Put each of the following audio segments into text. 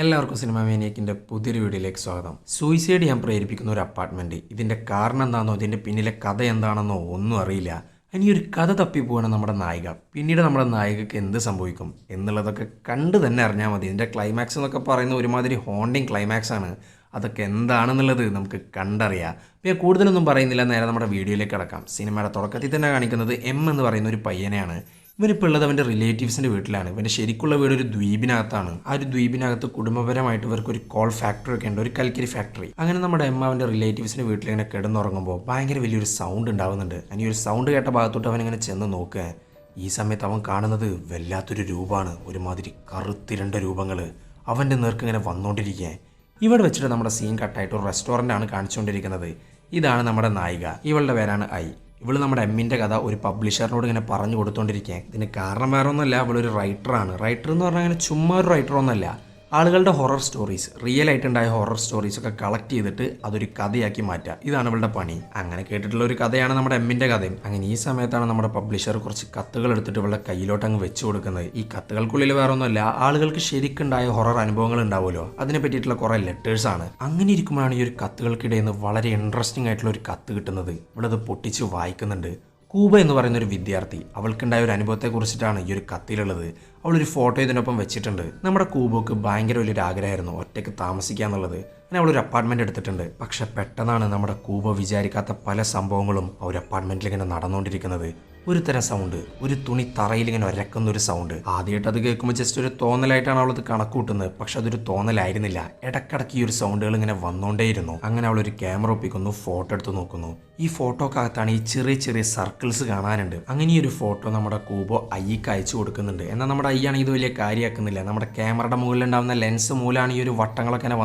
എല്ലാവർക്കും സിനിമ മേനിയക്കിന്റെ പുതിയൊരു വീഡിയോയിലേക്ക് സ്വാഗതം. സൂയിസൈഡ് ചെയ്യാൻ പ്രേരിപ്പിക്കുന്ന ഒരു അപ്പാർട്ട്മെന്റ് ഇതിന്റെ കാരണം എന്താണെന്നോ ഇതിന്റെ പിന്നിലെ കഥ എന്താണെന്നോ ഒന്നും അറിയില്ല. ഇനി ഒരു കഥ തപ്പി തപ്പിപ്പോവാണ് നമ്മുടെ നായിക. പിന്നീട് നമ്മുടെ നായികക്ക് എന്ത് സംഭവിക്കും എന്നുള്ളതൊക്കെ കണ്ട് തന്നെ അറിഞ്ഞാൽ മതി. ഇതിന്റെ ക്ലൈമാക്സ് എന്നൊക്കെ പറയുന്ന ഒരുമാതിരി ഹോണ്ടിങ് ക്ലൈമാക്സ് ആണ്. അതൊക്കെ എന്താണെന്നുള്ളത് നമുക്ക് കണ്ടറിയാം. പിന്നെ കൂടുതലൊന്നും പറയുന്നില്ല. നേരെ നമ്മുടെ വീഡിയോയിലേക്ക് കിടക്കാം. സിനിമയുടെ തുടക്കത്തിൽ തന്നെ കാണിക്കുന്നത് എം എന്ന് പറയുന്ന ഒരു പയ്യനെയാണ്. ഇവനിപ്പോൾ ഉള്ളത് അവന്റെ റിലേറ്റീവ്സിന്റെ വീട്ടിലാണ്. ഇവന്റെ ശരിക്കുള്ള വീട് ഒരു ദ്വീപിനകത്താണ്. ആ ഒരു ദ്വീപിനകത്ത് കുടുംബപരമായിട്ട് ഇവർക്ക് ഒരു കോൾ ഫാക്ടറി ഒക്കെ ഉണ്ട്. ഒരു കൽക്കരി ഫാക്ടറി അങ്ങനെ നമ്മുടെ അമ്മ അവന്റെ റിലേറ്റീവ്സിന്റെ വീട്ടിലിങ്ങനെ കിടന്നുറങ്ങുമ്പോൾ ഭയങ്കര വലിയൊരു സൗണ്ട് ഉണ്ടാവുന്നുണ്ട്. അതിന് ഒരു സൗണ്ട് കേട്ട ഭാഗത്തോട്ട് അവനിങ്ങനെ ചെന്ന് നോക്കുക. ഈ സമയത്ത് അവൻ കാണുന്നത് വല്ലാത്തൊരു രൂപമാണ്. ഒരുമാതിരി കറുത്തിരണ്ട രൂപങ്ങൾ അവന്റെ നേർക്ക് ഇങ്ങനെ വന്നുകൊണ്ടിരിക്കുക ഇവിടെ വെച്ചിട്ട് നമ്മുടെ സീൻ കട്ടായിട്ട് ഒരു റെസ്റ്റോറന്റ് ആണ് കാണിച്ചുകൊണ്ടിരിക്കുന്നത്. ഇതാണ് നമ്മുടെ നായിക. ഇവളുടെ പേരാണ് ഐ. ഇവൾ നമ്മുടെ എമ്മിന്റെ കഥ ഒരു പബ്ലിഷറിനോട് ഇങ്ങനെ പറഞ്ഞു കൊടുത്തോണ്ടിരിക്കുക ഇതിന് കാരണം വേറെ ഒന്നുമല്ല ഇവളൊരു റൈറ്ററാണ് റൈറ്റർ എന്ന് പറഞ്ഞാൽ അങ്ങനെ ചുമ്മാ ഒരു റൈറ്റർ ഒന്നല്ല ആളുകളുടെ ഹൊറർ സ്റ്റോറീസ് റിയൽ ആയിട്ടുണ്ടായ ഹൊറർ സ്റ്റോറീസ് ഒക്കെ കളക്ട് ചെയ്തിട്ട് അതൊരു കഥയാക്കി മാറ്റുക. ഇതാണ് ഇവളുടെ പണി. അങ്ങനെ കേട്ടിട്ടുള്ള ഒരു കഥയാണ് നമ്മുടെ എമ്മിന്റെ കഥയും. അങ്ങനെ ഈ സമയത്താണ് നമ്മുടെ പബ്ലിഷർ കുറച്ച് കത്തുകൾ എടുത്തിട്ട് ഇവളുടെ കയ്യിലോട്ട് അങ്ങ് വെച്ചു കൊടുക്കുന്നത്. ഈ കത്തുകൾക്കുള്ളിൽ വേറെ ഒന്നുമല്ല ആളുകൾക്ക് ശരിക്കുണ്ടായ ഹൊറർ അനുഭവങ്ങൾ ഉണ്ടാവുമല്ലോ. അതിനെ പറ്റിയിട്ടുള്ള കുറേ ലെറ്റേഴ്സ് ആണ്. അങ്ങനെ ഇരിക്കുമ്പോഴാണ് ഈ ഒരു കത്തുകൾക്കിടയിൽ നിന്ന് വളരെ ഇൻട്രസ്റ്റിംഗ് ആയിട്ടുള്ള ഒരു കത്ത് കിട്ടുന്നത്. ഇവളത് പൊട്ടിച്ച് വായിക്കുന്നുണ്ട്. കൂബ എന്ന് പറയുന്ന ഒരു വിദ്യാർത്ഥി അവൾക്കുണ്ടായ ഒരു അനുഭവത്തെ കുറിച്ചിട്ടാണ് ഈ ഒരു കത്തിലുള്ളത്. അവളൊരു ഫോട്ടോ ഇതിനൊപ്പം വെച്ചിട്ടുണ്ട്. നമ്മുടെ കൂബോക്ക് ഭയങ്കര വലിയൊരു ആഗ്രഹമായിരുന്നു ഒറ്റയ്ക്ക് താമസിക്കുക എന്നുള്ളത് അങ്ങനെ അവളൊരു അപ്പാർട്ട്മെന്റ് എടുത്തിട്ടുണ്ട്. പക്ഷെ പെട്ടെന്നാണ് നമ്മുടെ കൂബ വിചാരിക്കാത്ത പല സംഭവങ്ങളും ആ ഒരു അപ്പാർട്ട്മെന്റിൽ ഇങ്ങനെ നടന്നുകൊണ്ടിരിക്കുന്നത് ഒരു തരം സൗണ്ട് ഒരു തുണി തറയിൽ ഇങ്ങനെ ഒരക്കുന്ന ഒരു സൗണ്ട് ആദ്യമായിട്ട് അത് കേൾക്കുമ്പോൾ ജസ്റ്റ് ഒരു തോന്നലായിട്ടാണ് അവളത് കണക്ക് കൂട്ടുന്നത് പക്ഷെ അതൊരു തോന്നലായിരുന്നില്ല. ഇടക്കിടക്ക് ഈ ഒരു സൗണ്ടുകൾ ഇങ്ങനെ വന്നുകൊണ്ടേയിരുന്നു അങ്ങനെ അവൾ ഒരു ക്യാമറ ഒപ്പിക്കുന്നു ഫോട്ടോ എടുത്ത് നോക്കുന്നു. ഈ ഫോട്ടോക്കകത്താണ് ഈ ചെറിയ ചെറിയ സർക്കിൾസ് കാണാനുണ്ട്. അങ്ങനെ ഈ ഒരു ഫോട്ടോ നമ്മുടെ കൂബോ അയ്യക്ക് അയച്ചു കൊടുക്കുന്നുണ്ട്. എന്നാൽ നമ്മുടെ അയ്യാണെങ്കിൽ ഇത് വലിയ കാര്യമാക്കുന്നില്ല. നമ്മുടെ ക്യാമറയുടെ മുകളിൽ ഉണ്ടാകുന്ന ലെൻസ് മൂലമാണ് ഈ ഒരു വട്ടങ്ങളൊക്കെ ഇങ്ങനെ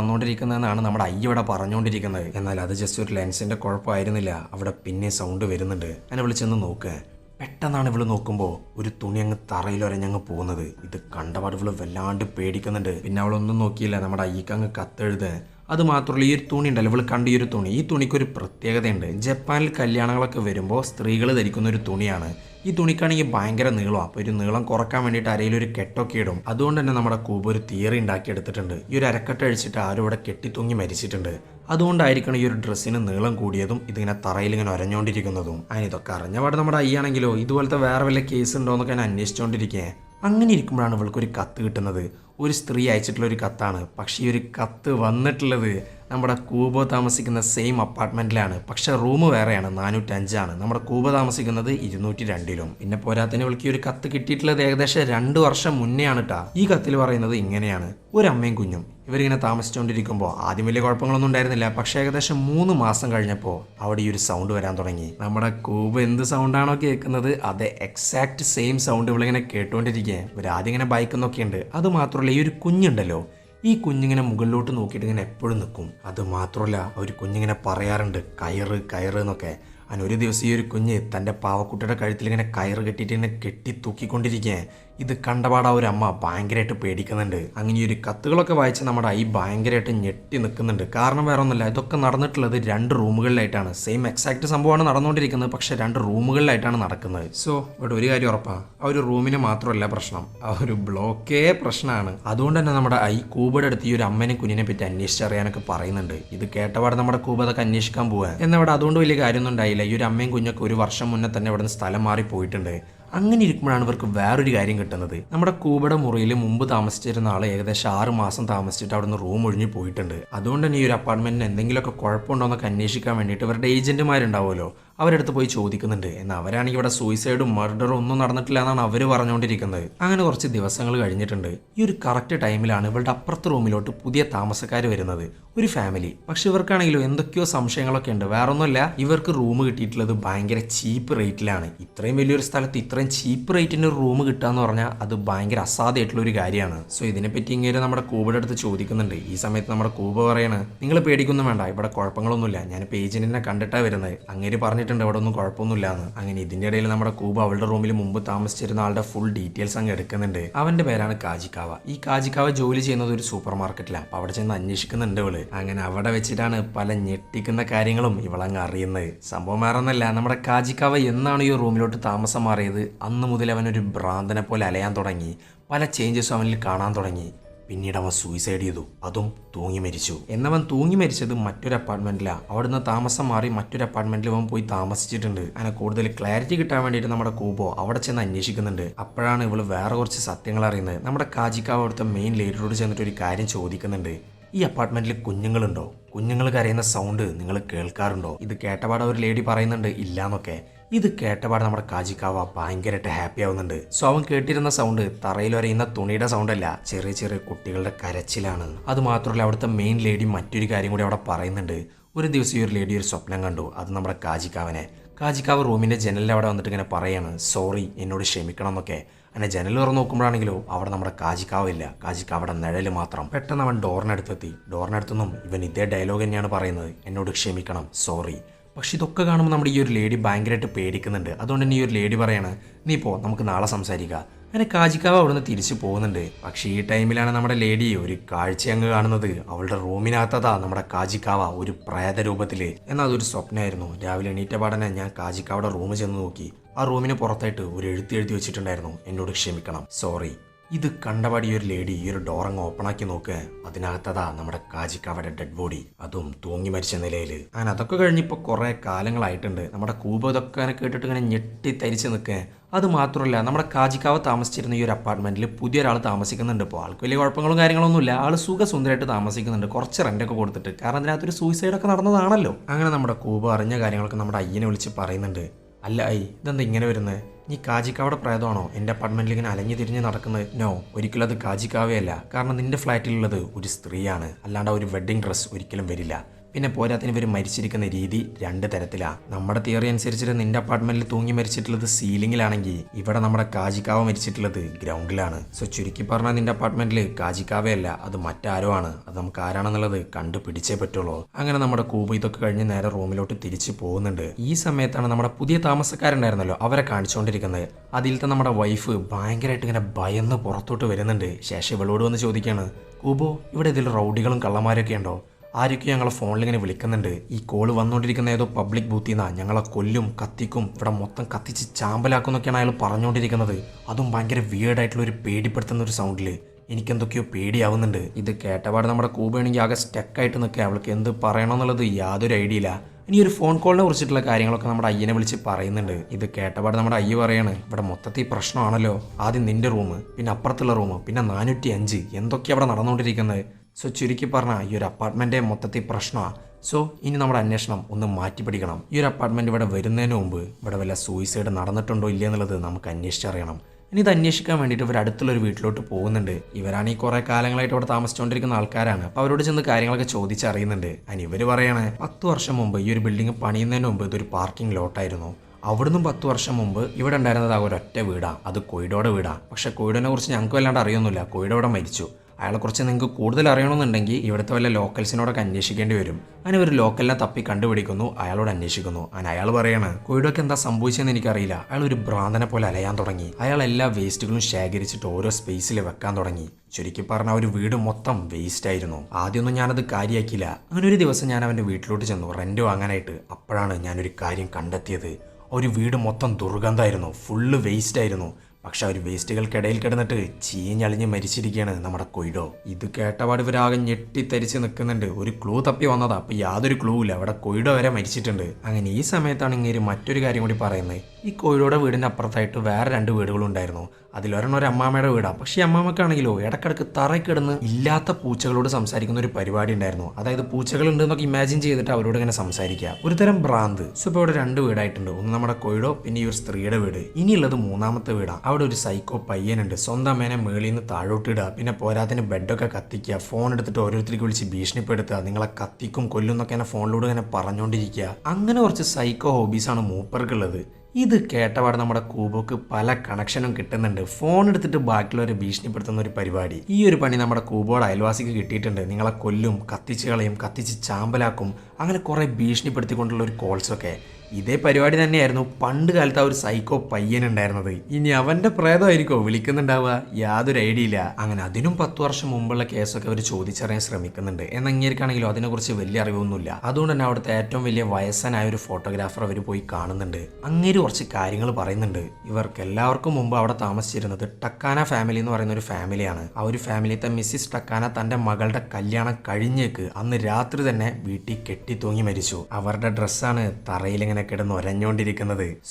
വന്നുകൊണ്ടിരിക്കുന്നതെന്നാണ് നമ്മുടെ അയ്യ ഇവിടെ പറഞ്ഞുകൊണ്ടിരിക്കുന്നത്. എന്നാൽ അത് ജസ്റ്റ് ഒരു ലെൻസിന്റെ കുഴപ്പമായിരുന്നില്ല. അവിടെ പിന്നെ സൗണ്ട് വരുന്നുണ്ട്. അങ്ങനെ വിളിച്ചെന്ന് നോക്ക്. പെട്ടെന്നാണ് ഇവൾ നോക്കുമ്പോൾ ഒരു തുണി അങ്ങ് തറയിൽ ഒരഞ്ഞങ്ങ് പോകുന്നത്. ഇത് കണ്ടപാട് ഇവൾ വല്ലാണ്ട് പേടിക്കുന്നുണ്ട്. പിന്നെ അവളൊന്നും നോക്കിയില്ല. നമ്മുടെ അയ്യക്ക് അങ്ങ് കത്തെഴുത്. അത് മാത്രമല്ല ഈ ഒരു തുണി ഉണ്ടല്ലോ ഇവൾ കണ്ട ഈ ഒരു തുണി. ഈ തുണിക്ക് ഒരു പ്രത്യേകതയുണ്ട്. ജപ്പാനിൽ കല്യാണങ്ങളൊക്കെ വരുമ്പോൾ സ്ത്രീകൾ ധരിക്കുന്ന ഒരു തുണിയാണ്. ഈ തുണിക്കാണെങ്കിൽ ഭയങ്കര നീളമാണ് അപ്പോൾ ഒരു നീളം കുറയ്ക്കാൻ വേണ്ടിയിട്ട് അരയിൽ ഒരു കെട്ടൊക്കെ ഇടും. അതുകൊണ്ട് തന്നെ നമ്മുടെ കൂബ് ഒരു തിയറി ഉണ്ടാക്കി എടുത്തിട്ടുണ്ട്. ഈ ഒരു അരക്കെട്ട് അഴിച്ചിട്ട് ആരും ഇവിടെ കെട്ടിത്തൂങ്ങി മരിച്ചിട്ടുണ്ട്. അതുകൊണ്ടായിരിക്കണം ഈ ഒരു ഡ്രസ്സിന് നീളം കൂടിയതും ഇതിങ്ങനെ തറയിൽ ഇങ്ങനെ ഒരഞ്ഞുകൊണ്ടിരിക്കുന്നതും അതിന് ഇതൊക്കെ അറിഞ്ഞ പാട് നമ്മുടെ അയ്യാണെങ്കിലോ ഇതുപോലത്തെ വേറെ വല്ല കേസ് ഉണ്ടോ എന്നൊക്കെ ഞാൻ അന്വേഷിച്ചുകൊണ്ടിരിക്കേ അങ്ങനെ ഇരിക്കുമ്പോഴാണ് ഇവൾക്കൊരു കത്ത് കിട്ടുന്നത്. ഒരു സ്ത്രീ അയച്ചിട്ടുള്ള ഒരു കത്താണ്. പക്ഷേ ഈ ഒരു കത്ത് വന്നിട്ടുള്ളത് നമ്മുടെ കൂബ താമസിക്കുന്ന സെയിം അപ്പാർട്ട്മെന്റിലാണ് പക്ഷേ റൂം വേറെയാണ് നാനൂറ്റഞ്ചാണ്. നമ്മുടെ കൂബ താമസിക്കുന്നത് ഇരുന്നൂറ്റി രണ്ടിലും പിന്നെ പോരാത്തിന് വിളിക്ക് ഒരു കത്ത് കിട്ടിയിട്ടുള്ളത് ഏകദേശം രണ്ട് വർഷം മുന്നെയാണ് കേട്ടോ ഈ കത്തിൽ പറയുന്നത് ഇങ്ങനെയാണ്. ഒരു അമ്മയും കുഞ്ഞും. ഇവരിങ്ങനെ താമസിച്ചുകൊണ്ടിരിക്കുമ്പോൾ ആദ്യം വലിയ കുഴപ്പങ്ങളൊന്നും ഉണ്ടായിരുന്നില്ല. പക്ഷേ ഏകദേശം മൂന്ന് മാസം കഴിഞ്ഞപ്പോൾ അവിടെ ഈ ഒരു സൗണ്ട് വരാൻ തുടങ്ങി. നമ്മുടെ കൂബ് എന്ത് സൗണ്ടാണോ കേൾക്കുന്നത് അതെ എക്സാക്ട് സെയിം സൗണ്ട് ഇവളിങ്ങനെ കേട്ടുകൊണ്ടിരിക്കുക ഇവർ ആദ്യം ഇങ്ങനെ ബൈക്ക് നോക്കിയുണ്ട്. അത് മാത്രമല്ല ഈ ഒരു കുഞ്ഞുണ്ടല്ലോ. ഈ കുഞ്ഞിങ്ങനെ മുകളിലോട്ട് നോക്കിയിട്ട് ഇങ്ങനെ എപ്പോഴും നിൽക്കും. അത് മാത്രമല്ല അവർ കുഞ്ഞിങ്ങനെ പറയാറുണ്ട് കയറ് കയറ് എന്നൊക്കെ. അങ്ങനെ ഒരു ദിവസം ഈ ഒരു കുഞ്ഞ് തന്റെ പാവക്കുട്ടിയുടെ കഴുത്തിൽ ഇങ്ങനെ കയറ് കെട്ടിയിട്ട് ഇങ്ങനെ കെട്ടി തൂക്കിക്കൊണ്ടിരിക്കുക ഇത് കണ്ടപാടാ ഒരു അമ്മ ഭയങ്കരമായിട്ട് പേടിക്കുന്നുണ്ട്. അങ്ങനെ ഒരു കത്തുകളൊക്കെ വായിച്ച് നമ്മുടെ ഐ ഭയങ്കരമായിട്ട് ഞെട്ടി നിൽക്കുന്നുണ്ട്. കാരണം വേറെ ഒന്നുമില്ല ഇതൊക്കെ നടന്നിട്ടുള്ളത് രണ്ട് റൂമുകളിലായിട്ടാണ്. സെയിം എക്സാക്ട് സംഭവമാണ് നടന്നുകൊണ്ടിരിക്കുന്നത് പക്ഷെ രണ്ട് റൂമുകളിലായിട്ടാണ് നടക്കുന്നത്. സോ ഇവിടെ ഒരു കാര്യം ഉറപ്പാണ് ആ ഒരു റൂമിന് മാത്രമല്ല പ്രശ്നം. ആ ഒരു ബ്ലോക്കേ പ്രശ്നമാണ്. അതുകൊണ്ട് തന്നെ നമ്മുടെ ഐ കൂബയുടെ അടുത്ത് ഈ ഒരു അമ്മനെ കുഞ്ഞിനെ പറ്റി അന്വേഷിച്ചറിയാനൊക്കെ പറയുന്നുണ്ട്. ഇത് കേട്ടപാട് നമ്മുടെ കൂബ അതൊക്കെ അന്വേഷിക്കാൻ പോവുക എന്നിവിടെ അതുകൊണ്ട് വലിയ കാര്യമൊന്നും ഉണ്ടായില്ല. ഈ ഒരു അമ്മയും കുഞ്ഞൊക്കെ ഒരു വർഷം മുന്നേ തന്നെ ഇവിടെ നിന്ന് സ്ഥലം മാറി പോയിട്ടുണ്ട്. അങ്ങനെ ഇരിക്കുമ്പോഴാണ് ഇവർക്ക് വേറൊരു കാര്യം കിട്ടുന്നത്. നമ്മുടെ കൂബയുടെ മുറിയിൽ മുമ്പ് താമസിച്ചിരുന്ന ആൾ ഏകദേശം ആറ് മാസം താമസിച്ചിട്ട് അവിടുന്ന് റൂം ഒഴിഞ്ഞു പോയിട്ടുണ്ട്. അതുകൊണ്ട് തന്നെ ഈ ഒരു അപ്പാർട്ട്മെന്റിന് എന്തെങ്കിലുമൊക്കെ കുഴപ്പമുണ്ടോ എന്നൊക്കെ അന്വേഷിക്കാൻ വേണ്ടിയിട്ട് ഇവരുടെ ഏജന്റുമാരുണ്ടാവുമല്ലോ അവരടുത്ത് പോയി ചോദിക്കുന്നുണ്ട്. എന്നാൽ അവരാണെങ്കിൽ ഇവിടെ സൂയിസൈഡും മർഡറും ഒന്നും നടന്നിട്ടില്ല എന്നാണ് അവർ പറഞ്ഞുകൊണ്ടിരിക്കുന്നത്. അങ്ങനെ കുറച്ച് ദിവസങ്ങൾ കഴിഞ്ഞിട്ടുണ്ട്. ഈ ഒരു കറക്റ്റ് ടൈമിലാണ് ഇവളുടെ അപ്പുറത്തെ റൂമിലോട്ട് പുതിയ താമസക്കാർ വരുന്നത്. ഒരു ഫാമിലി പക്ഷെ ഇവർക്കാണെങ്കിലും എന്തൊക്കെയോ സംശയങ്ങളൊക്കെ ഉണ്ട്. വേറെ ഒന്നുമല്ല ഇവർക്ക് റൂം കിട്ടിയിട്ടുള്ളത് ഭയങ്കര ചീപ്പ് റേറ്റിലാണ് ഇത്രയും വലിയൊരു സ്ഥലത്ത് ഇത്രയും ചീപ്പ് റേറ്റിന് റൂം കിട്ടുക എന്ന് പറഞ്ഞാൽ അത് ഭയങ്കര അസാധ്യമായിട്ടുള്ള ഒരു കാര്യമാണ്. സോ ഇതിനെപ്പറ്റി ഇങ്ങനെ നമ്മുടെ കൂബയുടെ അടുത്ത് ചോദിക്കുന്നുണ്ട്. ഈ സമയത്ത് നമ്മുടെ കൂബ പറയാണ് നിങ്ങൾ പേടിക്കൊന്നും വേണ്ട ഇവിടെ കുഴപ്പങ്ങളൊന്നുമില്ല. ഞാൻ പേജിനെ കണ്ടിട്ടാണ് വരുന്നത്. അങ്ങേര് പറഞ്ഞിട്ടുണ്ട് ഇവിടെ ഒന്നും കുഴപ്പമൊന്നുമില്ലാന്ന്. അങ്ങനെ ഇതിന്റെ ഇടയിൽ നമ്മുടെ കൂബ അവളുടെ റൂമിൽ മുമ്പ് താമസിച്ചിരുന്ന ആളുടെ ഫുൾ ഡീറ്റെയിൽസ് അങ്ങ് എടുക്കുന്നുണ്ട്. അവന്റെ പേരാണ് കാജിക്കാവ. ഈ കാജിക്കാവ ജോലി ചെയ്യുന്നത് ഒരു സൂപ്പർ മാർക്കറ്റിലാണ് അപ്പോൾ അവിടെ ചെന്ന് അന്വേഷിക്കുന്നുണ്ട് ഇവൾ. അങ്ങനെ അവിടെ വെച്ചിട്ടാണ് പല ഞെട്ടിക്കുന്ന കാര്യങ്ങളും ഇവളങ്ങ് അറിയുന്നത്. സംഭവം വേറെ ഒന്നല്ല നമ്മുടെ കാജിക്കാവ എന്നാണ് ഈ റൂമിലോട്ട് താമസം മാറിയത്? അന്ന് മുതൽ അവനൊരു ഭ്രാന്തനെ പോലെ അലയാൻ തുടങ്ങി. പല ചേഞ്ചസും അവനിൽ കാണാൻ തുടങ്ങി. പിന്നീട് അവ സൂയിസൈഡ് ചെയ്തു. അതും തൂങ്ങി മരിച്ചു. എന്നവൻ തൂങ്ങി മരിച്ചത് മറ്റൊരു അപ്പാർട്ട്മെന്റിലാണ് അവിടുന്ന് താമസം മാറി മറ്റൊരു അപ്പാർട്ട്മെന്റിൽ അവൻ പോയി താമസിച്ചിട്ടുണ്ട്. അങ്ങനെ കൂടുതൽ ക്ലാരിറ്റി കിട്ടാൻ വേണ്ടിയിട്ട് നമ്മുടെ കൂബോ അവിടെ ചെന്ന് അന്വേഷിക്കുന്നുണ്ട്. അപ്പോഴാണ് ഇവൾ വേറെ കുറച്ച് സത്യങ്ങൾ അറിയുന്നത്. നമ്മുടെ കാജിക്കാവ് അവിടുത്തെ മെയിൻ ലേഡറോട് ചെന്നിട്ട് ഒരു കാര്യം ചോദിക്കുന്നുണ്ട്. ഈ അപ്പാർട്ട്മെന്റിൽ കുഞ്ഞുങ്ങളുണ്ടോ? കുഞ്ഞുങ്ങൾ കരയുന്ന സൗണ്ട് നിങ്ങൾ കേൾക്കാറുണ്ടോ? ഇത് കേട്ടപാടെ ഒരു ലേഡി പറയുന്നുണ്ട് ഇല്ലാന്നൊക്കെ. ഇത് കേട്ടപാട് നമ്മുടെ കാജിക്കാവ ഭയങ്കരമായിട്ട് ഹാപ്പി ആവുന്നുണ്ട്. സോ അവൻ കേട്ടിരുന്ന സൗണ്ട് തറയിൽ വരയുന്ന തുണിയുടെ സൗണ്ട് അല്ല ചെറിയ ചെറിയ കുട്ടികളുടെ കരച്ചിലാണ്. അത് മാത്രമല്ല അവിടുത്തെ മെയിൻ ലേഡി മറ്റൊരു കാര്യം കൂടി അവിടെ പറയുന്നുണ്ട്. ഒരു ദിവസം ഈ ഒരു ലേഡി ഒരു സ്വപ്നം കണ്ടു അത് നമ്മുടെ കാജിക്കാവനെ. കാജിക്കാവ് റൂമിന്റെ ജനലിൽ അവിടെ വന്നിട്ട് ഇങ്ങനെ പറയാണ് സോറി എന്നോട് ക്ഷമിക്കണം എന്നൊക്കെ. അങ്ങനെ ജനൽ തുറന്ന് നോക്കുമ്പോഴാണെങ്കിലോ അവിടെ നമ്മുടെ കാജിക്കാവില്ല അവിടെ നിഴൽ മാത്രം. പെട്ടെന്ന് അവൻ ഡോറിനടുത്തെത്തി ഡോറിനടുത്തൊന്നും ഇവൻ ഇതേ ഡയലോഗ് തന്നെയാണ് പറയുന്നത്. എന്നോട് ക്ഷമിക്കണം. സോറി പക്ഷെ ഇതൊക്കെ കാണുമ്പോൾ നമ്മുടെ ഈ ഒരു ലേഡി ഭയങ്കരമായിട്ട് പേടിക്കുന്നുണ്ട്. അതുകൊണ്ട് തന്നെ ഈ ഒരു ലേഡി പറയാണ് നീ പോ നമുക്ക് നാളെ സംസാരിക്കാം. അങ്ങനെ കാജിക്കാവ് അവിടുന്ന് തിരിച്ചു പോകുന്നുണ്ട്. പക്ഷേ ഈ ടൈമിലാണ് നമ്മുടെ ലേഡി ഒരു കാഴ്ച അങ്ങ് കാണുന്നത്. അവളുടെ റൂമിനകത്തതാ നമ്മുടെ കാജിക്കാവ ഒരു പ്രേത രൂപത്തിൽ എന്നാൽ അതൊരു സ്വപ്നമായിരുന്നു. രാവിലെ എണീറ്റ പാടനെ ഞാൻ കാജിക്കാവയുടെ റൂം ചെന്ന് നോക്കി. ആ റൂമിന് പുറത്തായിട്ട് ഒരു എഴുത്തി എഴുതി വെച്ചിട്ടുണ്ടായിരുന്നു. എന്നോട് ക്ഷമിക്കണം. സോറി. ഇത് കണ്ടപാടി ഒരു ലേഡി ഈ ഒരു ഡോറങ് ഓപ്പണാക്കി നോക്ക്. അതിനകത്തതാ നമ്മുടെ കാജിക്കാവയുടെ ഡെഡ് ബോഡി അതും തൂങ്ങി മരിച്ച നിലയിൽ ഞാൻ അതൊക്കെ കഴിഞ്ഞിപ്പോൾ കുറേ കാലങ്ങളായിട്ടുണ്ട്. നമ്മുടെ കൂബ ഇതൊക്കെ കേട്ടിട്ട് ഇങ്ങനെ ഞെട്ടി തരിച്ച് നിൽക്കുക അത് മാത്രമല്ല നമ്മുടെ കാജിക്കാവ് താമസിച്ചിരുന്ന ഈ ഒരു അപ്പാർട്ട്മെന്റിൽ പുതിയൊരാൾ താമസിക്കുന്നുണ്ട്. ഇപ്പോൾ ആൾക്ക് വലിയ കുഴപ്പങ്ങളും കാര്യങ്ങളൊന്നുമില്ല. ആൾ സുഖസുന്ദരമായിട്ട് താമസിക്കുന്നുണ്ട്. കുറച്ച് റെന്റൊക്കെ കൊടുത്തിട്ട്. കാരണം അതിനകത്തൊരു സൂയിസൈഡൊക്കെ നടന്നതാണല്ലോ. അങ്ങനെ നമ്മുടെ കൂബ അറിഞ്ഞ കാര്യങ്ങളൊക്കെ നമ്മുടെ അയ്യനെ വിളിച്ച് പറയുന്നുണ്ട്. അല്ല ഐ ഇതെന്താ ഇങ്ങനെ വരുന്നത് നീ കാജിക്കാവുടെ പ്രേതമാണോ? എന്റെ അപ്പാർട്ട്മെന്റിൽ ഇങ്ങനെ അലഞ്ഞു തിരിഞ്ഞ് നടക്കുന്നത്? നോ ഒരിക്കലും അത് കാജിക്കാവയല്ല. കാരണം നിന്റെ ഫ്ലാറ്റിലുള്ളത് ഒരു സ്ത്രീയാണ്. അല്ലാണ്ട് ഒരു വെഡ്ഡിംഗ് ഡ്രസ്സ് ഒരിക്കലും വരില്ല. പിന്നെ പോരാത്തിന് ഇവർ മരിച്ചിരിക്കുന്ന രീതി രണ്ട് തരത്തിലാണ് നമ്മുടെ തിയറി അനുസരിച്ചിട്ട് നിന്റെ അപ്പാർട്ട്മെന്റിൽ തൂങ്ങി മരിച്ചിട്ടുള്ളത് സീലിംഗിലാണെങ്കിൽ ഇവിടെ നമ്മുടെ കാജിക്കാവ മരിച്ചിട്ടുള്ളത് ഗ്രൗണ്ടിലാണ്. സോ ചുരുക്കി പറഞ്ഞാൽ നിന്റെ അപ്പാർട്ട്മെന്റിൽ കാജിക്കാവയല്ല അത് മറ്റാരോ ആണ്. അത് നമുക്ക് ആരാണെന്നുള്ളത് കണ്ടുപിടിച്ചേ പറ്റുള്ളൂ. അങ്ങനെ നമ്മുടെ കൂബ് ഇതൊക്കെ കഴിഞ്ഞ് നേരെ റൂമിലോട്ട് തിരിച്ചു പോകുന്നുണ്ട്. ഈ സമയത്താണ് നമ്മുടെ പുതിയ താമസക്കാരുണ്ടായിരുന്നല്ലോ അവരെ കാണിച്ചുകൊണ്ടിരിക്കുന്നത് അതിലത്തെ നമ്മുടെ വൈഫ് ഭയങ്കരമായിട്ട് ഇങ്ങനെ ഭയന്ന് പുറത്തോട്ട് വരുന്നുണ്ട്. ശേഷം ഇവളോട് വന്ന് ചോദിക്കുകയാണ് കൂബോ ഇവിടെ ഇതിൽ റൗഡികളും കള്ളന്മാരൊക്കെ ഉണ്ടോ? ആരൊക്കെ ഞങ്ങളെ ഫോണിൽ ഇങ്ങനെ വിളിക്കുന്നുണ്ട്. ഈ കോൾ വന്നുകൊണ്ടിരിക്കുന്ന ഏതോ പബ്ലിക് ബൂത്തിൽ നിന്നാണ് ഞങ്ങളെ കൊല്ലും കത്തിക്കും ഇവിടെ മൊത്തം കത്തിച്ച് ചാമ്പലാക്കുന്നൊക്കെയാണ് അയാൾ പറഞ്ഞുകൊണ്ടിരിക്കുന്നത് അതും ഭയങ്കര വീർഡായിട്ടുള്ള ഒരു പേടിപ്പെടുത്തുന്ന ഒരു സൗണ്ടിൽ എനിക്കെന്തൊക്കെയോ പേടിയാവുന്നുണ്ട്. ഇത് കേട്ടപാട് നമ്മുടെ കൂബയാണെങ്കിൽ ആകെ സ്റ്റക്കായിട്ട് നിൽക്കുക അവൾക്ക് എന്ത് പറയണമെന്നുള്ളത് യാതൊരു ഐഡിയ ഇല്ല. ഇനി ഒരു ഫോൺ കോളിനെ കുറിച്ചിട്ടുള്ള കാര്യങ്ങളൊക്കെ നമ്മുടെ അയ്യനെ വിളിച്ച് പറയുന്നുണ്ട്. ഇത് കേട്ടപാട് നമ്മുടെ അയ്യ പറയാണ് ഇവിടെ മൊത്തത്തിൽ പ്രശ്നമാണല്ലോ. ആദ്യം നിന്റെ റൂം പിന്നെ അപ്പുറത്തുള്ള റൂം പിന്നെ നാനൂറ്റി അഞ്ച് എന്തൊക്കെയാണ് അവിടെ നടന്നുകൊണ്ടിരിക്കുന്നത് സോ ചുരുക്കി പറഞ്ഞാൽ ഈ ഒരു അപ്പാർട്ട്മെന്റേ മൊത്തത്തിൽ പ്രശ്നമാണ് സോ ഇനി നമ്മുടെ അന്വേഷണം ഒന്ന് മാറ്റി പിടിക്കണം. ഈ ഒരു അപ്പാർട്ട്മെന്റ് ഇവിടെ വരുന്നതിന് മുമ്പ് ഇവിടെ വല്ല സൂയിസൈഡ് നടന്നിട്ടുണ്ടോ ഇല്ല എന്നുള്ളത് നമുക്ക് അന്വേഷിച്ചറിയണം ഇനി ഇത് അന്വേഷിക്കാൻ വേണ്ടിയിട്ട് ഇവർ അടുത്തുള്ളൊരു വീട്ടിലോട്ട് പോകുന്നുണ്ട്. ഇവരാണ് ഈ കുറേ കാലങ്ങളായിട്ട് ഇവിടെ താമസിച്ചുകൊണ്ടിരിക്കുന്ന ആൾക്കാരാണ്. അപ്പോൾ അവരോട് ചെന്ന് കാര്യങ്ങളൊക്കെ ചോദിച്ചറിയുന്നുണ്ട്. അതിന് ഇവർ പറയാണ് പത്ത് വർഷം മുമ്പ് ഈ ഒരു ബിൽഡിംഗ് പണിയുന്നതിന് മുമ്പ് ഇതൊരു പാർക്കിംഗ് ലോട്ടായിരുന്നു അവിടുന്ന് പത്ത് വർഷം മുമ്പ് ഇവിടെ ഉണ്ടായിരുന്നത് ആ ഒരൊറ്റ വീടാണ് അത് കൊയ്ഡോടെ വീടാണ് പക്ഷേ കൊയ്ഡോനെ കുറിച്ച് ഞങ്ങൾക്ക് വല്ലാണ്ട് അറിയൊന്നുമില്ല. കൊയ്ഡോടെ മരിച്ചു. അയാളെക്കുറിച്ച് നിങ്ങൾക്ക് കൂടുതൽ അറിയണമെന്നുണ്ടെങ്കിൽ ഇവിടുത്തെ വല്ല ലോക്കൽസിനോടൊക്കെ അന്വേഷിക്കേണ്ടി വരും. അങ്ങനെ ഒരു ലോക്കലിനെ തപ്പി കണ്ടുപിടിക്കുന്നു അയാളോട് അന്വേഷിക്കുന്നു. അങ്ങനെ അയാൾ പറയാണ് കൊയ്ഡോക്ക് എന്താ സംഭവിച്ചതെന്ന് എനിക്കറിയില്ല. അയാൾ ഒരു ഭ്രാന്തനെ പോലെ അലയാൻ തുടങ്ങി. അയാൾ എല്ലാ വേസ്റ്റുകളും ശേഖരിച്ചിട്ട് ഓരോ സ്പേസിൽ വെക്കാൻ തുടങ്ങി. ചുരുക്കി പറഞ്ഞ ഒരു വീട് മൊത്തം വേസ്റ്റ് ആയിരുന്നു. ആദ്യമൊന്നും ഞാനത് കാര്യമാക്കിയില്ല അങ്ങനെ ഒരു ദിവസം ഞാൻ അവന്റെ വീട്ടിലോട്ട് ചെന്നു റെന്റ് വാങ്ങാനായിട്ട്. അപ്പോഴാണ് ഞാനൊരു കാര്യം കണ്ടെത്തിയത്. ഒരു വീട് മൊത്തം ദുർഗന്ധമായിരുന്നു ഫുള്ള് വേസ്റ്റ് ആയിരുന്നു. പക്ഷെ ഒരു വേസ്റ്റുകൾക്കിടയിൽ കിടന്നിട്ട് ചീഞ്ഞളിഞ്ഞ് മരിച്ചിരിക്കുകയാണ് നമ്മുടെ കൊയ്ഡോ ഇത് കേട്ടപാട് ഇവരാകെ ഞെട്ടിത്തരിച്ച് നിൽക്കുന്നുണ്ട്. ഒരു ക്ലൂ തപ്പി വന്നതാ. അപ്പൊ യാതൊരു ക്ലൂ ഇല്ല. അവിടെ കൊയ്ഡോ വരെ മരിച്ചിട്ടുണ്ട്. അങ്ങനെ ഈ സമയത്താണ് ഇങ്ങനെ മറ്റൊരു കാര്യം കൂടി പറയുന്നത്. ഈ കോഴിയുടെ വീടിന്റെ അപ്പുറത്തായിട്ട് വേറെ രണ്ട് വീടുകളുണ്ടായിരുന്നു അതിലൊരെണ്ണം ഒരു അമ്മാമ്മയുടെ വീടാണ് പക്ഷേ അമ്മാമ്മക്കാണെങ്കിലോ ഇടക്കിടക്ക് തറയിൽ കിടന്ന് ഇല്ലാത്ത പൂച്ചകളോട് സംസാരിക്കുന്ന ഒരു പരിപാടി ഉണ്ടായിരുന്നു. അതായത് പൂച്ചകൾ ഉണ്ട് എന്നൊക്കെ ഇമാജിൻ ചെയ്തിട്ട് അവരോട് ഇങ്ങനെ സംസാരിക്കുക. ഒരു തരം ഭ്രാന്ത്. സോ ഇപ്പോൾ ഇവിടെ രണ്ട് വീടായിട്ടുണ്ട്. ഒന്ന് നമ്മുടെ കോഴിയോ പിന്നെ ഈ ഒരു സ്ത്രീയുടെ വീട്. ഇനിയുള്ളത് മൂന്നാമത്തെ വീടാണ് അവിടെ ഒരു സൈക്കോ പയ്യനുണ്ട്. സ്വന്തം അമ്മേനെ മേളിൽ നിന്ന് താഴോട്ടിടുക പിന്നെ പോരാത്തിന് ബെഡൊക്കെ കത്തിക്കുക ഫോൺ എടുത്തിട്ട് ഓരോരുത്തർക്ക് വിളിച്ച് ഭീഷണിപ്പെടുത്തുക നിങ്ങളെ കത്തിക്കും കൊല്ലും എന്നൊക്കെ എന്നെ ഫോണിലൂടെ ഇങ്ങനെ പറഞ്ഞുകൊണ്ടിരിക്കുക അങ്ങനെ കുറച്ച് സൈക്കോ ഹോബീസാണ് മൂപ്പർക്കുള്ളത്. ഇത് കേട്ടപാട് നമ്മുടെ കൂബോക്ക് പല കണക്ഷനും കിട്ടുന്നുണ്ട്. ഫോൺ എടുത്തിട്ട് ബാക്കിയുള്ളവരെ ഭീഷണിപ്പെടുത്തുന്ന ഒരു പരിപാടി. ഈ ഒരു പണി നമ്മുടെ കൂബോയുടെ അയൽവാസിക്ക് കിട്ടിയിട്ടുണ്ട്. നിങ്ങളെ കൊല്ലും കത്തിച്ച് കളയും കത്തിച്ച് ചാമ്പലാക്കും അങ്ങനെ കുറെ ഭീഷണിപ്പെടുത്തിക്കൊണ്ടുള്ള ഒരു കോൾസൊക്കെ ഇതേ പരിപാടി തന്നെയായിരുന്നു പണ്ട് കാലത്ത് ആ ഒരു സൈക്കോ പയ്യൻ ഉണ്ടായിരുന്നത്. ഇനി അവന്റെ പ്രേതമായിരിക്കോ വിളിക്കുന്നുണ്ടാവുക. യാതൊരു ഐഡിയ ഇല്ല. അങ്ങനെ അതിനും പത്ത് വർഷം മുമ്പുള്ള കേസൊക്കെ അവർ ചോദിച്ചറിയാൻ ശ്രമിക്കുന്നുണ്ട്. എന്നങ്ങേർക്കാണെങ്കിലും അതിനെക്കുറിച്ച് വലിയ അറിവൊന്നുമില്ല. അതുകൊണ്ട് തന്നെ അവിടുത്തെ ഏറ്റവും വലിയ വയസ്സനായ ഒരു ഫോട്ടോഗ്രാഫർ അവർ പോയി കാണുന്നുണ്ട്. അങ്ങേര് കുറച്ച് കാര്യങ്ങൾ പറയുന്നുണ്ട്. ഇവർക്ക് എല്ലാവർക്കും മുമ്പ് അവിടെ താമസിച്ചിരുന്നത് ടക്കാന ഫാമിലി എന്ന് പറയുന്ന ഒരു ഫാമിലിയാണ് ആ ഒരു ഫാമിലിത്തെ മിസ്സിസ് ടക്കാന തന്റെ മകളുടെ കല്യാണം കഴിഞ്ഞേക്ക് അന്ന് രാത്രി തന്നെ വീട്ടിൽ കെട്ടി തൂങ്ങി മരിച്ചു. അവരുടെ ഡ്രസ്സാണ് തറയിൽ ഇങ്ങനെ കിടന്ന്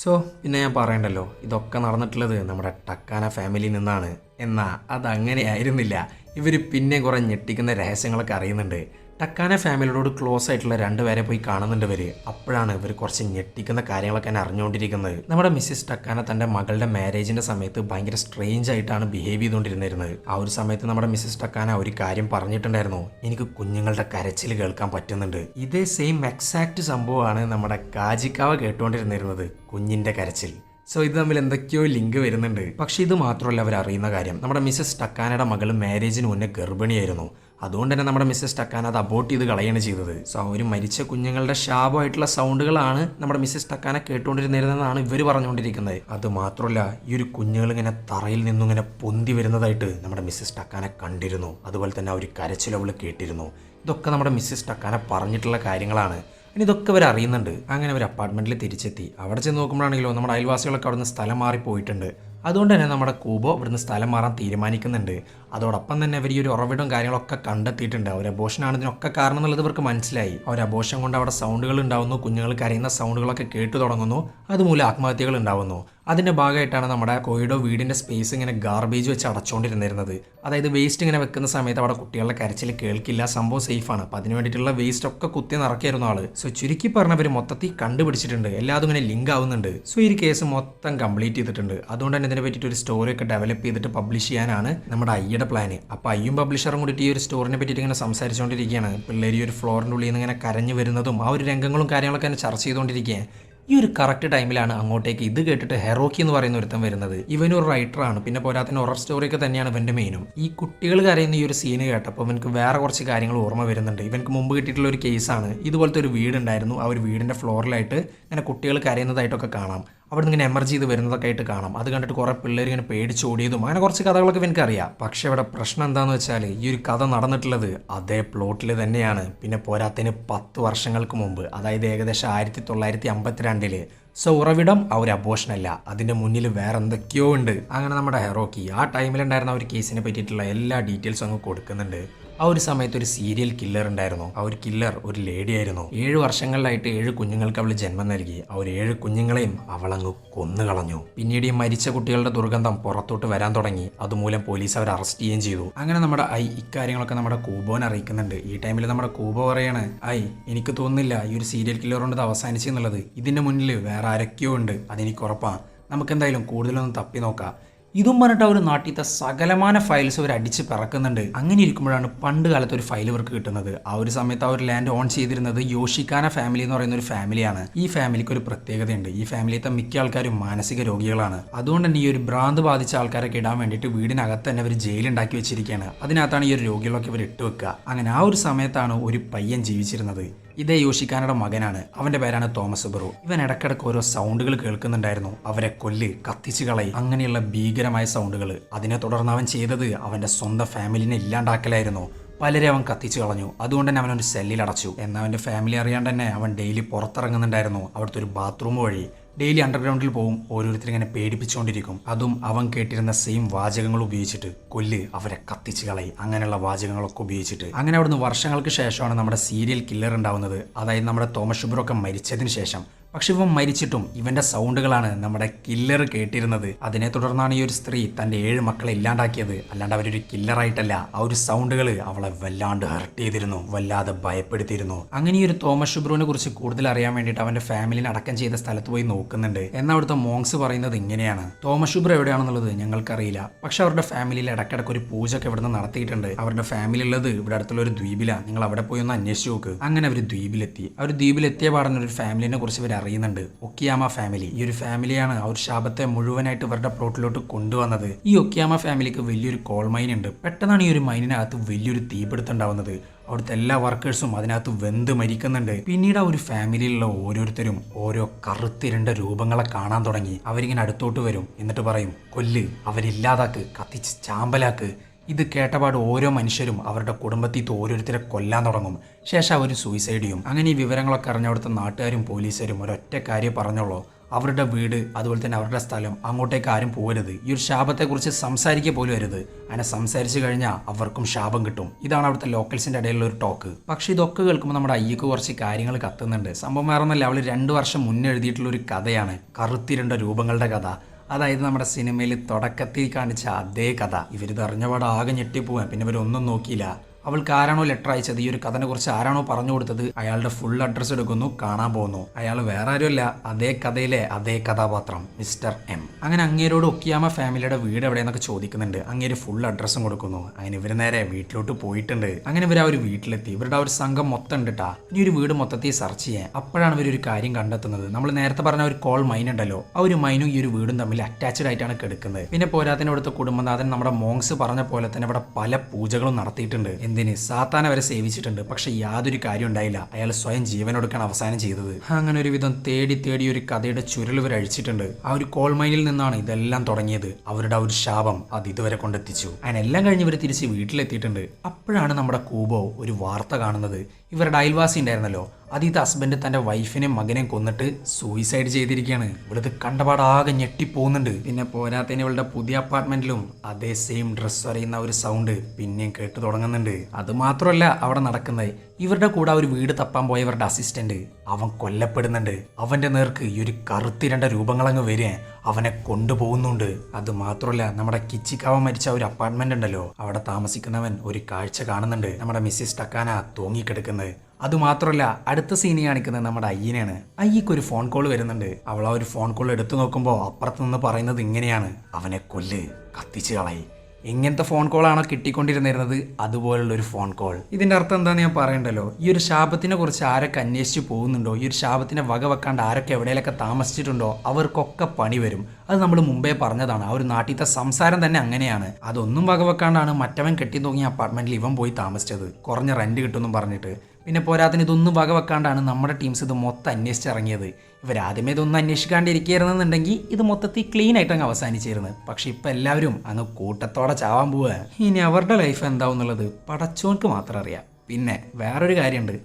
സോ പിന്നെ ഞാൻ പറയണ്ടല്ലോ ഇതൊക്കെ നടന്നിട്ടുള്ളത് നമ്മുടെ ടക്കാന ഫാമിലിയിൽ നിന്നാണ്. എന്നാ അതങ്ങനെയായിരുന്നില്ല ഇവർ പിന്നെ കുറെ ഞെട്ടിക്കുന്ന രഹസ്യങ്ങളൊക്കെ അറിയുന്നുണ്ട്. ടക്കാന ഫാമിലിയോട് ക്ലോസ് ആയിട്ടുള്ള രണ്ടുപേരെ പോയി കാണുന്നുണ്ട് വരെ അപ്പോഴാണ് ഇവർ കുറച്ച് ഞെട്ടിക്കുന്ന കാര്യങ്ങളൊക്കെ തന്നെ അറിഞ്ഞുകൊണ്ടിരിക്കുന്നത്. നമ്മുടെ മിസ്സിസ് ടക്കാന തന്റെ മകളുടെ മാരേജിന്റെ സമയത്ത് ഭയങ്കര സ്ട്രേഞ്ച് ആയിട്ടാണ് ബിഹേവ് ചെയ്തുകൊണ്ടിരുന്നിരുന്നത് ആ ഒരു സമയത്ത് നമ്മുടെ മിസ്സിസ് ടക്കാന ഒരു കാര്യം പറഞ്ഞിട്ടുണ്ടായിരുന്നു. എനിക്ക് കുഞ്ഞുങ്ങളുടെ കരച്ചിൽ കേൾക്കാൻ പറ്റുന്നുണ്ട്. ഇതേ സെയിം എക്സാക്ട് സംഭവമാണ് നമ്മുടെ കാജിക്കാവ കേട്ടുകൊണ്ടിരുന്നിരുന്നത് കുഞ്ഞിന്റെ കരച്ചിൽ. സോ ഇത് തമ്മിൽ എന്തൊക്കെയോ ലിങ്ക് വരുന്നുണ്ട്. പക്ഷെ ഇത് മാത്രമല്ല അവർ അറിയുന്ന കാര്യം. നമ്മുടെ മിസ്സസ് ടക്കാനയുടെ മകൾ മാരേജിന് മുന്നേ ഗർഭിണിയായിരുന്നു. അതുകൊണ്ട് തന്നെ നമ്മുടെ മിസ്സസ് ടക്കാന അത് അബോട്ട് ചെയ്ത് കളയാണ് ചെയ്തത്. സോ ഒരു മരിച്ച കുഞ്ഞുങ്ങളുടെ ശാപമായിട്ടുള്ള സൗണ്ടുകളാണ് നമ്മുടെ മിസ്സസ് ടക്കാന കേട്ടുകൊണ്ടിരുന്നിരുന്നതെന്നാണ് ഇവർ പറഞ്ഞുകൊണ്ടിരിക്കുന്നത്. അത് മാത്രമല്ല ഈ ഒരു കുഞ്ഞുങ്ങൾ ഇങ്ങനെ തറയിൽ നിന്നും ഇങ്ങനെ പൊന്തി വരുന്നതായിട്ട് നമ്മുടെ മിസ്സസ് ടക്കാന കണ്ടിരുന്നു. അതുപോലെ തന്നെ ആ ഒരു കരച്ചിലവൾ കേട്ടിരുന്നു. ഇതൊക്കെ നമ്മുടെ മിസ്സസ് ടക്കാന പറഞ്ഞിട്ടുള്ള കാര്യങ്ങളാണ്. ഇനി ഇതൊക്കെ അവർ അറിയുന്നുണ്ട്. അങ്ങനെ അവർ അപ്പാർട്ട്മെന്റിൽ തിരിച്ചെത്തി. അവിടെ ചെന്ന് നോക്കുമ്പോഴാണെങ്കിലോ നമ്മുടെ അയൽവാസികളൊക്കെ അവിടുന്ന് സ്ഥലം മാറി പോയിട്ടുണ്ട് അതുകൊണ്ട് തന്നെ നമ്മുടെ കൂബോ ഇവിടുന്ന് സ്ഥലം മാറാൻ തീരുമാനിക്കുന്നുണ്ട്. അതോടൊപ്പം തന്നെ ഇവർ ഈ ഒരു ഉറവിടവും കാര്യങ്ങളൊക്കെ കണ്ടെത്തിയിട്ടുണ്ട്. അവർ അബോഷനാണ് ഇതിനൊക്കെ കാരണം എന്നുള്ളത് ഇവർക്ക് മനസ്സിലായി. അവർ അബോഷം കൊണ്ട് അവിടെ സൗണ്ടുകൾ ഉണ്ടാവുന്നു കുഞ്ഞുങ്ങൾ കരയുന്ന സൗണ്ടുകളൊക്കെ കേട്ടു തുടങ്ങുന്നു. അതുമൂലം ആത്മഹത്യകൾ ഉണ്ടാവുന്നു. അതിന്റെ ഭാഗമായിട്ടാണ് നമ്മുടെ കോയിഡോ വീടിന്റെ സ്പേസ് ഇങ്ങനെ ഗാർബേജ് വെച്ച് അടച്ചുകൊണ്ടിരുന്നിരുന്നത് അതായത് വേസ്റ്റ് ഇങ്ങനെ വെക്കുന്ന സമയത്ത് അവിടെ കുട്ടികളുടെ കരച്ചിൽ കേൾക്കില്ല സംഭവം സേഫാണ് അപ്പം അതിന് വേണ്ടിയിട്ടുള്ള വേസ്റ്റ് ഒക്കെ കുത്തി നിറക്കിയായിരുന്നു ആൾ. സോ ചുരുക്കി പറഞ്ഞവർ മൊത്തത്തിൽ കണ്ടുപിടിച്ചിട്ടുണ്ട്. എല്ലാതും ഇങ്ങനെ ലിങ്ക് ആവുന്നുണ്ട്. സോ ഈ കേസ് മൊത്തം കംപ്ലീറ്റ് ചെയ്തിട്ടുണ്ട്. അതുകൊണ്ട് തന്നെ ഇതിനെ പറ്റിയിട്ട് ഒരു സ്റ്റോറി ഒക്കെ ഡെവലപ്പ് ചെയ്തിട്ട് പബ്ലിഷ് ചെയ്യാനാണ് നമ്മുടെ അയ്യയുടെ പ്ലാന് അപ്പോൾ അയ്യും പബ്ലിഷറും കൂടിയിട്ട് ഈ ഒരു സ്റ്റോറിനെ പറ്റിയിട്ട് ഇങ്ങനെ സംസാരിച്ചുകൊണ്ടിരിക്കുകയാണ് പിള്ളേർ ഈ ഒരു ഫ്ലോറിന്റെ ഉള്ളിൽ നിന്ന് ഇങ്ങനെ കരഞ്ഞു വരുന്നതും ആ ഒരു രംഗങ്ങളും കാര്യങ്ങളൊക്കെ തന്നെ ചർച്ച ചെയ്തുകൊണ്ടിരിക്കുകയാണ് ഈ ഒരു കറക്റ്റ് ടൈമിലാണ് അങ്ങോട്ടേക്ക് ഇത് കേട്ടിട്ട് ഹെറോക്കി എന്ന് പറയുന്ന ഒരുത്തൻ വരുന്നത്. ഇവനൊരു ആണ്. പിന്നെ പോരാത്തിന് ഹൊറർ സ്റ്റോറിയൊക്കെ തന്നെയാണ് ഇവന്റെ മെയിനും ഈ കുട്ടികൾ കരയുന്ന ഈ ഒരു സീന് കേട്ടപ്പോൾ ഇവനക്ക് വേറെ കുറച്ച് കാര്യങ്ങൾ ഓർമ്മ വരുന്നുണ്ട്. ഇവനക്ക് മുമ്പ് കിട്ടിയിട്ടുള്ള ഒരു കേസാണ് ഇതുപോലത്തെ ഒരു വീടുണ്ടായിരുന്നു. ആ ഒരു വീടിന്റെ ഫ്ലോറിലായിട്ട് ഇങ്ങനെ കുട്ടികൾ കരയുന്നതായിട്ടൊക്കെ കാണാം. അവിടെ നിന്ന് ഇങ്ങനെ എമർജ് ചെയ്ത് വരുന്നതൊക്കെ ആയിട്ട് കാണാം. അത് കണ്ടിട്ട് കുറേ പിള്ളേർ ഇങ്ങനെ പേടിച്ചോടിയതും അങ്ങനെ കുറച്ച് കഥകളൊക്കെ എനിക്ക് അറിയാം. പക്ഷേ ഇവിടെ പ്രശ്നം എന്താണെന്ന് വെച്ചാൽ ഈ ഒരു കഥ നടന്നിട്ടുള്ളത് അതേ പ്ലോട്ടിൽ തന്നെയാണ്. പിന്നെ പോരാത്തതിന് പത്ത് വർഷങ്ങൾക്ക് മുമ്പ് അതായത് ഏകദേശം ആയിരത്തി തൊള്ളായിരത്തി അമ്പത്തിരണ്ടിൽ സോ ഉറവിടം ആ ഒരു അബോഷനല്ല അതിന്റെ മുന്നിൽ വേറെ എന്തൊക്കെയോ ഉണ്ട്. അങ്ങനെ നമ്മുടെ ഹെറോക്കി ആ ടൈമിലുണ്ടായിരുന്ന ഒരു കേസിനെ പറ്റിയിട്ടുള്ള എല്ലാ ഡീറ്റെയിൽസും അങ്ങ് കൊടുക്കുന്നുണ്ട്. ആ ഒരു സമയത്ത് ഒരു സീരിയൽ കില്ലർ ഉണ്ടായിരുന്നു. ആ ഒരു കില്ലർ ഒരു ലേഡി ആയിരുന്നു. ഏഴ് വർഷങ്ങളിലായിട്ട് ഏഴ് കുഞ്ഞുങ്ങൾക്ക് അവൾ ജന്മം നൽകി. ആ ഒരു ഏഴ് കുഞ്ഞുങ്ങളെയും അവളങ്ങ് കൊന്നുകളഞ്ഞു പിന്നീട് ഈ മരിച്ച കുട്ടികളുടെ ദുർഗന്ധം പുറത്തോട്ട് വരാൻ തുടങ്ങി. അതുമൂലം പോലീസ് അവർ അറസ്റ്റ് ചെയ്യുകയും ചെയ്തു. അങ്ങനെ നമ്മുടെ ഐ ഇക്കാര്യങ്ങളൊക്കെ നമ്മുടെ കൂബോനെ അറിയിക്കുന്നുണ്ട്. ഈ ടൈമിൽ നമ്മുടെ കൂബോ പറയാണ് ഐ എനിക്ക് തോന്നുന്നില്ല ഈ ഒരു സീരിയൽ കില്ലർ കൊണ്ട് അവസാനിച്ചെന്നുള്ളത്. ഇതിന്റെ മുന്നിൽ വേറെ ആരൊക്കെയോ ഉണ്ട്. അതെനിക്ക് ഉറപ്പാണ് നമുക്ക് എന്തായാലും കൂടുതലൊന്നും തപ്പി നോക്കാം. ഇതും പറഞ്ഞിട്ട് അവർ നാട്ടിലത്തെ സകലമാന ഫയൽസ് അവർ അടിച്ച് പിറക്കുന്നുണ്ട്. അങ്ങനെ ഇരിക്കുമ്പോഴാണ് പണ്ട് കാലത്ത് ഒരു ഫയൽ ഇവർക്ക് കിട്ടുന്നത്. ആ ഒരു സമയത്ത് ആ ഒരു ലാൻഡ് ഓൺ ചെയ്തിരുന്നത് യോഷിക്കാന ഫാമിലി എന്ന് പറയുന്ന ഒരു ഫാമിലിയാണ് ഈ ഫാമിലിക്ക് ഒരു പ്രത്യേകതയുണ്ട്. ഈ ഫാമിലിയത്തെ മിക്ക ആൾക്കാരും മാനസിക രോഗികളാണ്. അതുകൊണ്ട് തന്നെ ഈ ഒരു ഭ്രാന്ത് ബാധിച്ച ആൾക്കാരൊക്കെ ഇടാൻ വേണ്ടിയിട്ട് വീടിനകത്ത് തന്നെ അവർ ജയിലുണ്ടാക്കി വെച്ചിരിക്കുകയാണ് അതിനകത്താണ് ഈ ഒരു രോഗികളൊക്കെ ഇവർ ഇട്ട് വെക്കുക. അങ്ങനെ ആ ഒരു സമയത്താണ് ഒരു പയ്യൻ ജീവിച്ചിരുന്നത്. ഇതേ യോഷിക്കാനയുടെ മകനാണ്. അവന്റെ പേരാണ് തോമസ് ബ്രോ ഇവൻ ഇടക്കിടക്ക് ഓരോ സൗണ്ടുകൾ കേൾക്കുന്നുണ്ടായിരുന്നു. അവരെ കൊല്ല് കത്തിച്ചു കളയി. അങ്ങനെയുള്ള ഭീകരമായ സൗണ്ടുകൾ അതിനെ തുടർന്ന് അവൻ ചെയ്തത് അവന്റെ സ്വന്തം ഫാമിലിനെ ഇല്ലാണ്ടാക്കലായിരുന്നു. പലരെ അവൻ കത്തിച്ചു കളഞ്ഞു. അതുകൊണ്ട് തന്നെ അവനൊരു സെല്ലിൽ അടച്ചു. എന്നാൽ അവന്റെ ഫാമിലി അറിയാണ്ട് തന്നെ അവൻ ഡെയിലി പുറത്തിറങ്ങുന്നുണ്ടായിരുന്നു. അവിടുത്തെ ഒരു ബാത്റൂം വഴി. ഡെയിലി അണ്ടർഗ്രൗണ്ടിൽ പോകും ഓരോരുത്തരും ഇങ്ങനെ പേടിപ്പിച്ചുകൊണ്ടിരിക്കും. അതും അവൻ കേട്ടിരുന്ന സെയിം വാചകങ്ങൾ ഉപയോഗിച്ചിട്ട് കൊല്ല് അവരെ കത്തിച്ച് കളയി അങ്ങനെയുള്ള വാചകങ്ങളൊക്കെ ഉപയോഗിച്ചിട്ട്. അങ്ങനെ അവിടുന്ന് വർഷങ്ങൾക്ക് ശേഷമാണ് നമ്മുടെ സീരിയൽ കില്ലർ ഉണ്ടാവുന്നത്. അതായത് നമ്മുടെ തോമസ് ഷുബ്രൊക്കെ മരിച്ചതിന് ശേഷം പക്ഷെ ഇവൻ മരിച്ചിട്ടും ഇവന്റെ സൗണ്ടുകളാണ് നമ്മുടെ കില്ലർ കേട്ടിരുന്നത്. അതിനെ തുടർന്നാണ് ഈ ഒരു സ്ത്രീ തന്റെ ഏഴ് മക്കളെ ഇല്ലാണ്ടാക്കിയത്. അല്ലാണ്ട് അവരൊരു കില്ലറായിട്ടല്ല ആ ഒരു സൗണ്ടുകൾ അവളെ വല്ലാണ്ട് ഹർട്ട് ചെയ്തിരുന്നു വല്ലാതെ ഭയപ്പെടുത്തിയിരുന്നു. അങ്ങനെ ഈ ഒരു തോമസ് ഷുബ്രുവിനെ കുറിച്ച് കൂടുതൽ അറിയാൻ വേണ്ടിയിട്ട് അവന്റെ ഫാമിലിനെ അടക്കം ചെയ്ത സ്ഥലത്ത് പോയി നോക്കുന്നുണ്ട്. എന്നാൽ അവിടുത്തെ മോങ്സ് പറയുന്നത് ഇങ്ങനെയാണ്. തോമസ് ഷുബ്രു എവിടെയാണെന്നുള്ളത് ഞങ്ങൾക്കറിയില്ല. പക്ഷെ അവരുടെ ഫാമിലിയിൽ ഇടക്കിടക്ക് ഒരു പൂജ ഒക്കെ ഇവിടുന്ന് നടത്തിയിട്ടുണ്ട്. അവരുടെ ഫാമിലി ഉള്ളത് ഇവിടെ അടുത്തുള്ള ഒരു ദ്വീപിലാണ് നിങ്ങൾ അവിടെ പോയി ഒന്ന് അന്വേഷിച്ച് നോക്ക്. അങ്ങനെ അവർ ദ്വീപിലെത്തി. അവർ ദ്വീപിലെത്തിയ പാടുന്ന ഒരു ഫാമിലിനെ കുറിച്ച് ഇവർ അറിയുന്നുണ്ട്. Okiyama family. ഈ ഒരു ഫാമിലിയാണ് ആ ഒരു ശാപത്തെ മുഴുവനായിട്ട് ഇവരുടെ പ്ലോട്ടിലോട്ട് കൊണ്ടുവന്നത്. ഈ ഒക്കിയാമ ഫാമിലിക്ക് വലിയൊരു കോൾ മൈൻ ഉണ്ട്. പെട്ടെന്നാണ് ഈ ഒരു മൈനിനകത്ത് വലിയൊരു തീപിടുത്തം ഉണ്ടാവുന്നത് അവിടുത്തെ എല്ലാ വർക്കേഴ്സും അതിനകത്ത് വെന്ത് മരിക്കുന്നുണ്ട്. പിന്നീട് ആ ഒരു ഫാമിലിയിലുള്ള ഓരോരുത്തരും ഓരോ കറുത്തിരണ്ട രൂപങ്ങളെ കാണാൻ തുടങ്ങി. അവരിങ്ങനെ അടുത്തോട്ട് വരും. എന്നിട്ട് പറയും കൊല്ല് അവരില്ലാതാക്ക് കത്തിച്ച് ചാമ്പലാക്ക് ഇത് കേട്ടപാട് ഓരോ മനുഷ്യരും അവരുടെ കുടുംബത്തിൽ ഓരോരുത്തരെ കൊല്ലാൻ തുടങ്ങും. ശേഷം അവർ സൂയിസൈഡ് ചെയ്യും. അങ്ങനെ ഈ വിവരങ്ങളൊക്കെ അറിഞ്ഞ നാട്ടുകാരും പോലീസുകാരും ഒരൊറ്റ കാര്യം പറഞ്ഞോളൂ അവരുടെ വീട് അതുപോലെ തന്നെ അവരുടെ സ്ഥലം അങ്ങോട്ടേക്ക് ആരും പോകരുത്. ഈ ഒരു ശാപത്തെക്കുറിച്ച് സംസാരിക്കുക പോലും വരുത് അങ്ങനെ സംസാരിച്ചു കഴിഞ്ഞാൽ അവർക്കും ശാപം കിട്ടും. ഇതാണ് അവിടുത്തെ ലോക്കൽസിന്റെ ഇടയിലുള്ള ഒരു ടോക്ക് പക്ഷേ ഇതൊക്കെ കേൾക്കുമ്പോൾ നമ്മുടെ അയ്യക്ക് കുറച്ച് കാര്യങ്ങൾ കത്തുന്നുണ്ട്. സംഭവം വേറൊന്നല്ല അവൾ രണ്ട് വർഷം മുന്നേ എഴുതിയിട്ടുള്ള ഒരു കഥയാണ്. കറുത്തിരണ്ട രൂപങ്ങളുടെ കഥ. അതായത് നമ്മുടെ സിനിമയിൽ തുടക്കത്തിൽ കാണിച്ച അതേ കഥ. ഇവരിത് അറിഞ്ഞപാട് ആകെ ഞെട്ടിപ്പോവാൻ. പിന്നെ ഇവരൊന്നും നോക്കിയില്ല. അവൾക്ക് ആരാണോ ലെറ്റർ അയച്ചത് ഈ ഒരു കഥനെ കുറിച്ച് ആരാണോ പറഞ്ഞു കൊടുത്തത് അയാളുടെ ഫുൾ അഡ്രസ്സ് എടുക്കുന്നു കാണാൻ പോകുന്നു. അയാൾ വേറെ ആരുമല്ല അതേ കഥയിലെ അതേ കഥാപാത്രം മിസ്റ്റർ എം അങ്ങനെ അങ്ങേരോട് ഒക്കിയാമ ഫാമിലിയുടെ വീട് എവിടെയെന്നൊക്കെ ചോദിക്കുന്നുണ്ട്. അങ്ങേര് ഫുൾ അഡ്രസ്സും കൊടുക്കുന്നു. അങ്ങനെ ഇവർ നേരെ വീട്ടിലോട്ട് പോയിട്ടുണ്ട്. അങ്ങനെ ഇവർ ആ ഒരു വീട്ടിലെത്തി. ഇവരുടെ ആ ഒരു സംഘം മൊത്തം ഉണ്ടിട്ടാ ഇനി ഒരു വീട് മൊത്തത്തിൽ സെർച്ച് ചെയ്യാൻ അപ്പോഴാണ് ഇവർ ഒരു കാര്യം കണ്ടെത്തുന്നത്. നമ്മൾ നേരത്തെ പറഞ്ഞ ഒരു കോൾ മൈൻ ഉണ്ടല്ലോ. ആ ഒരു മൈനും ഈ ഒരു വീടും തമ്മിൽ അറ്റാച്ച്ഡ് ആയിട്ടാണ് കിടക്കുന്നത്. പിന്നെ പോരാത്തിന് ഇവിടുത്തെ കുടുംബനാഥൻ നമ്മുടെ മോങ്സ് പറഞ്ഞ പോലെ തന്നെ ഇവിടെ പല പൂജകളും നടത്തിയിട്ടുണ്ട്. എന്തിന്? സാത്താനെ വരെ സേവിച്ചിട്ടുണ്ട്. പക്ഷെ യാതൊരു കാര്യം ഉണ്ടായില്ല. അയാൾ സ്വയം ജീവനൊടുക്കാൻ അവസാനം ചെയ്തത്. അങ്ങനെ ഒരു വിധം തേടി തേടി ഒരു കഥയുടെ ചുരൽ ഇവർ അഴിച്ചിട്ടുണ്ട്. ആ ഒരു കോൾ മൈനിൽ നിന്നാണ് ഇതെല്ലാം തുടങ്ങിയത്. അവരുടെ ഒരു ശാപം അത് ഇതുവരെ കൊണ്ടെത്തിച്ചു. അങ്ങനെ എല്ലാം കഴിഞ്ഞ് ഇവർ തിരിച്ച് വീട്ടിലെത്തിയിട്ടുണ്ട്. അപ്പോഴാണ് നമ്മുടെ കൂബോ ഒരു വാർത്ത കാണുന്നത്. ഇവരുടെ അയൽവാസി ഉണ്ടായിരുന്നല്ലോ. അതീത് ഹസ്ബൻഡ് തന്റെ വൈഫിനെയും മകനെയും കൊന്നിട്ട് സൂയിസൈഡ് ചെയ്തിരിക്കുകയാണ്. ഇവിടുത്തെ കണ്ടപാടാകെ ഞെട്ടിപ്പോകുന്നുണ്ട്. പിന്നെ പോരാത്തതിന് ഇവളുടെ പുതിയ അപ്പാർട്ട്മെന്റിലും അതേ സെയിം ഡ്രസ്സ് അറിയുന്ന ഒരു സൗണ്ട് പിന്നെയും കേട്ടു തുടങ്ങുന്നുണ്ട്. അത് മാത്രമല്ല അവിടെ നടക്കുന്നത് ഇവരുടെ കൂടെ ഒരു വീട് തപ്പാൻ പോയവരുടെ അസിസ്റ്റന്റ് അവൻ കൊല്ലപ്പെടുന്നുണ്ട്. അവന്റെ നേർക്ക് ഈ ഒരു കറുത്തിരണ്ട രൂപങ്ങളങ്ങ് വരിക അവനെ കൊണ്ടുപോകുന്നുണ്ട്. അത് മാത്രമല്ല നമ്മുടെ കിച്ചിക്കാവൻ മരിച്ച ഒരു അപ്പാർട്ട്മെന്റ് ഉണ്ടല്ലോ. അവിടെ താമസിക്കുന്നവൻ ഒരു കാഴ്ച കാണുന്നുണ്ട്. നമ്മുടെ മിസ്സിസ് ടക്കാന തൂങ്ങിക്കിടക്കുന്നത്. അതുമാത്രമല്ല അടുത്ത സീനി കാണിക്കുന്നത് നമ്മുടെ അയ്യനെയാണ്. അയ്യക്ക് ഒരു ഫോൺ കോൾ വരുന്നുണ്ട്. അവൾ ആ ഒരു ഫോൺ കോൾ എടുത്തു നോക്കുമ്പോൾ അപ്പുറത്ത് നിന്ന് പറയുന്നത് ഇങ്ങനെയാണ്. അവനെ കൊല്ല് കത്തിച്ച് കളയി. എങ്ങനത്തെ ഫോൺ കോളാണോ കിട്ടിക്കൊണ്ടിരുന്നിരുന്നത്? അതുപോലുള്ള ഒരു ഫോൺ കോൾ ഇതിന്റെ അർത്ഥം എന്താണെന്ന് ഞാൻ പറയണ്ടല്ലോ. ഈ ഒരു ശാപത്തിനെ കുറിച്ച് ആരൊക്കെ അന്വേഷിച്ച് പോകുന്നുണ്ടോ? ഈ ഒരു ശാപത്തിനെ വക വെക്കാണ്ട് ആരൊക്കെ എവിടെയൊക്കെ താമസിച്ചിട്ടുണ്ടോ? അവർക്കൊക്കെ പണി വരും. അത് നമ്മൾ മുമ്പേ പറഞ്ഞതാണ്. ആ ഒരു നാട്ടിലത്തെ സംസാരം തന്നെ അങ്ങനെയാണ്. അതൊന്നും വക വെക്കാണ്ടാണ് മറ്റവൻ കെട്ടി തൂങ്ങിയ അപ്പാർട്ട്മെന്റിൽ ഇവൻ പോയി താമസിച്ചത്. കുറഞ്ഞ റെന്റ് കിട്ടുമെന്നും പറഞ്ഞിട്ട്. പിന്നെ പോരാത്തിന് ഇതൊന്നും വക വെക്കാണ്ടാണ് നമ്മുടെ ടീംസ് ഇത് മൊത്തം അന്വേഷിച്ചിറങ്ങിയത് ഇവരാദ്യമേ ഇതൊന്നും അന്വേഷിക്കാണ്ടിരിക്കുകയായിരുന്നെന്നുണ്ടെങ്കിൽ ഇത് മൊത്തത്തിൽ ക്ലീൻ ആയിട്ട് അങ്ങ് പക്ഷെ ഇപ്പം എല്ലാവരും അങ്ങ് കൂട്ടത്തോടെ ചാവാൻ പോവുക ഇനി അവരുടെ ലൈഫ് എന്താവും എന്നുള്ളത് പടച്ചോർക്ക് മാത്രം അറിയാം. പിന്നെ വേറൊരു കാര്യമുണ്ട്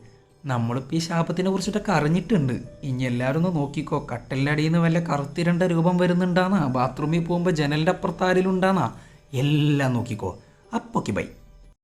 നമ്മളിപ്പോൾ ഈ ശാപത്തിനെ കുറിച്ചിട്ടൊക്കെ അറിഞ്ഞിട്ടുണ്ട്. ഇനി എല്ലാവരും ഒന്ന് നോക്കിക്കോ. കട്ടലിന്റെ അടിയിൽ നിന്ന് വല്ല കറുത്തിരണ്ട രൂപം വരുന്നുണ്ടാന്നാ? ബാത്റൂമിൽ പോകുമ്പോൾ ജനലിന്റെ അപ്പുറത്താരിലുണ്ടാന്നാ? എല്ലാം നോക്കിക്കോ. അപ്പൊക്കെ ബൈ